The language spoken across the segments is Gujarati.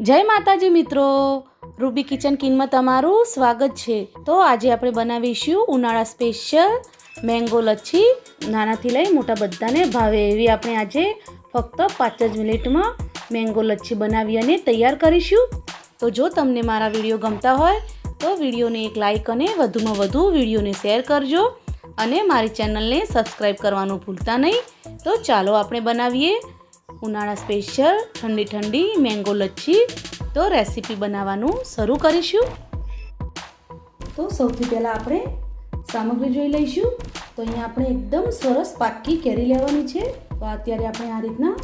જય માતાજી મિત્રો. રૂબી કિચન કિનમાં તમારું સ્વાગત છે. તો આજે આપણે બનાવીશું ઉનાળા સ્પેશિયલ મેંગો લચ્છી. નાનાથી લઈ મોટા બધાને ભાવે એવી આપણે આજે ફક્ત પાંચ જ મિનિટમાં મેંગો લચ્છી બનાવી અને તૈયાર કરીશું. તો જો તમને મારા વીડિયો ગમતા હોય, તો વિડીયોને એક લાઇક અને વધુમાં વધુ વિડીયોને શેર કરજો અને મારી ચેનલને સબસ્ક્રાઈબ કરવાનું ભૂલતા નહીં. તો ચાલો આપણે બનાવીએ ઉનાળા સ્પેશિયલ ઠંડી ઠંડી મેંગો લચ્છી. તો રેસીપી બનાવવાનું શરૂ કરીશું. તો સૌથી પહેલાં આપણે સામગ્રી જોઈ લઈશું. તો અહીંયા આપણે એકદમ સરસ પાકી કેરી લેવાની છે. તો અત્યારે આપણે આ રીતના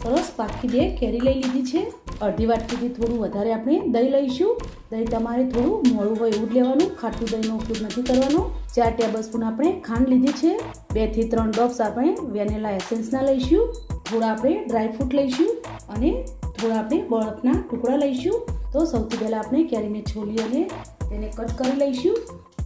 સરસ પાકી બે કેરી લઈ લીધી છે, અડધી વાટકીથી થોડું વધારે આપણે દહીં લઈશું. દહીં તમારે થોડું મોડું હોય એવું જ લેવાનું, ખાટું દહીંનો ઉપયોગ નથી કરવાનો. ચાર ટેબલ સ્પૂન આપણે ખાંડ લીધી છે. બેથી ત્રણ ડ્રોપ્સ આપણે વેનેલા એસેન્સના લઈશું. થોડા આપણે ડ્રાયફ્રૂટ લઈશું અને થોડા આપણે બરફના ટુકડા લઈશું. તો સૌથી પહેલાં આપણે કેરીને છોલી અને તેને કટ કરી લઈશું.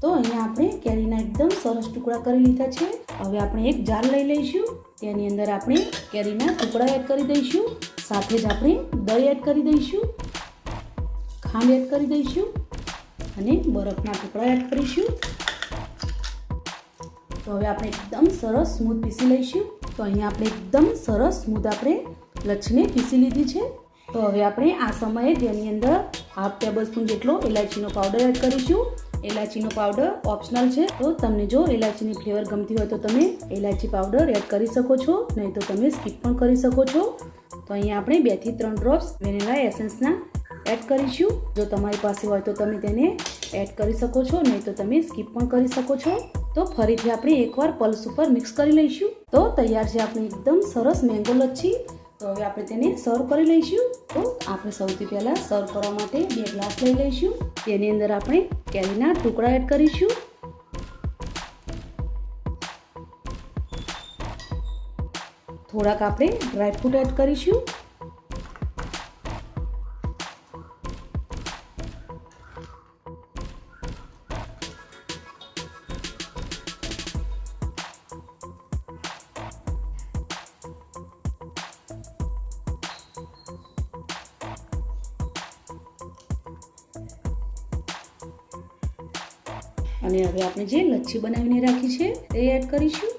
તો અહીંયા આપણે કેરીના એકદમ સરસ ટુકડા કરી લીધા છે. હવે આપણે એક જાર લઈ લઈશું. તેની અંદર આપણે કેરીના ટુકડા એડ કરી દઈશું. સાથે જ આપણે દહીં એડ કરી દઈશું. ખાંડ એડ કરી દઈશું. અને બરફના ટુકડા એડ કરીશું. તો હવે આપણે એકદમ સરસ સ્મૂથ પીસી લઈશું. તો અહીંયા આપણે એકદમ સરસ સ્મૂથ આપણે લચ્છને પીસી લીધી છે. તો હવે આપણે આ સમયે તેની અંદર હાફ ટેબલ સ્પૂન જેટલો ઇલાયચીનો પાવડર એડ કરીશું. ઇલાયચીનો પાવડર ઓપ્શનલ છે. તો તમને જો ઇલાયચીની ફ્લેવર ગમતી હોય તો તમે ઇલાયચી પાવડર એડ કરી શકો છો. નહીં તો તમે સ્કીપ પણ કરી શકો છો. તો અહીંયા આપણે બેથી ત્રણ ડ્રોપ્સ વેનિલા એસેન્સના એડ કરીશું. જો તમારી પાસે હોય તો તમે તેને એડ કરી શકો છો. નહીં તો તમે સ્કીપ પણ કરી શકો છો. તો ફરીથી આપણે એકવાર પલ્સ ઉપર મિક્સ કરી લઈશું. તો તૈયાર છે આપણી એકદમ સરસ મેંગો લચ્છી. તો હવે આપણે તેને સર્વ કરી લઈશું. તો આપણે સૌથી પહેલાં સર્વ કરવા માટે બે ગ્લાસ લઈ લઈશું. તેની અંદર આપણે કેરીના ટુકડા એડ કરીશું. થોડાક આપણે ડ્રાયફ્રૂટ એડ કરીશું. અને હવે આપણે જે લચ્છી બનાવીને રાખી છે તે એડ કરીશું.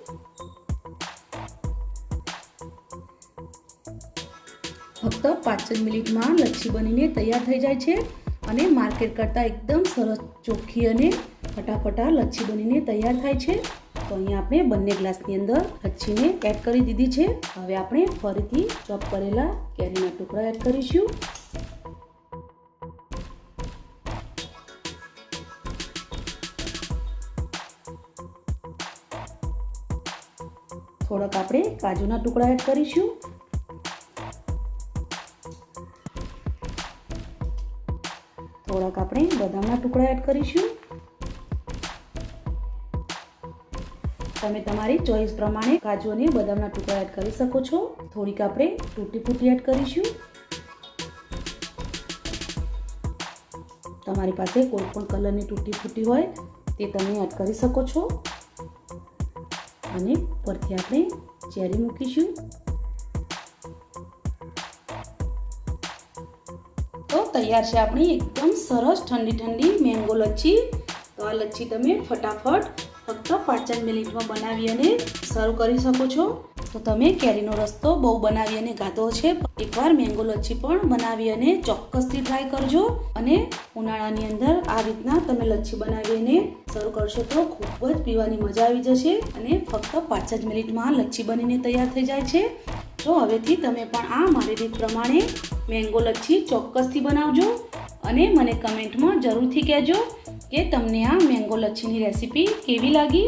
ફક્ત પાંચ જ મિનિટમાં લચ્છી બનીને તૈયાર થઈ જાય છે અને માર્કેટ કરતાં એકદમ સરસ, ચોખ્ખી અને ફટાફટા લચ્છી બનીને તૈયાર થાય છે. તો અહીંયા આપણે બંને ગ્લાસની અંદર લચ્છીને એડ કરી દીધી છે. હવે આપણે ફરીથી ચોપ કરેલા કેરીના ટુકડા એડ કરીશું. થોડાક આપણે કાજુના ટુકડા એડ કરીશું. થોડાક આપણે બદામના ટુકડા એડ કરીશું. તમે તમારી ચોઈસ પ્રમાણે કાજુ અને બદામના ટુકડા એડ કરી શકો છો. થોડીક આપણે તૂટી ફૂટી એડ કરીશું. તમારી પાસે કોઈ પણ કલરની તૂટી ફૂટી હોય તે તમે એડ કરી શકો છો. અને પરથી આપણે ચેરી મૂકીશું. તો તૈયાર છે આપણી એકદમ સરસ ઠંડી ઠંડી મેંગો લચ્છી. તો આ લચ્છી તમે ફટાફટ ફક્ત પાંચ મિનિટમાં બનાવી અને સર્વ કરી શકો છો. તો તમે કેરીનો રસ્તો બહુ બનાવી અને ગાધો છે. એકવાર મેંગો લચ્છી પણ બનાવી અને ચોક્કસથી ટ્રાય કરજો. અને ઉનાળાની અંદર આ રીતના તમે લચ્છી બનાવીને સર્વ કરશો તો ખૂબ જ પીવાની મજા આવી જશે અને ફક્ત પાંચ જ મિનિટમાં લચ્છી બનીને તૈયાર થઈ જાય છે. તો હવેથી તમે પણ આ મારી રીત પ્રમાણે મેંગો લચ્છી ચોક્કસથી બનાવજો અને મને કમેન્ટમાં જરૂરથી કહેજો કે તમને આ મેંગો લચ્છીની રેસીપી કેવી લાગી?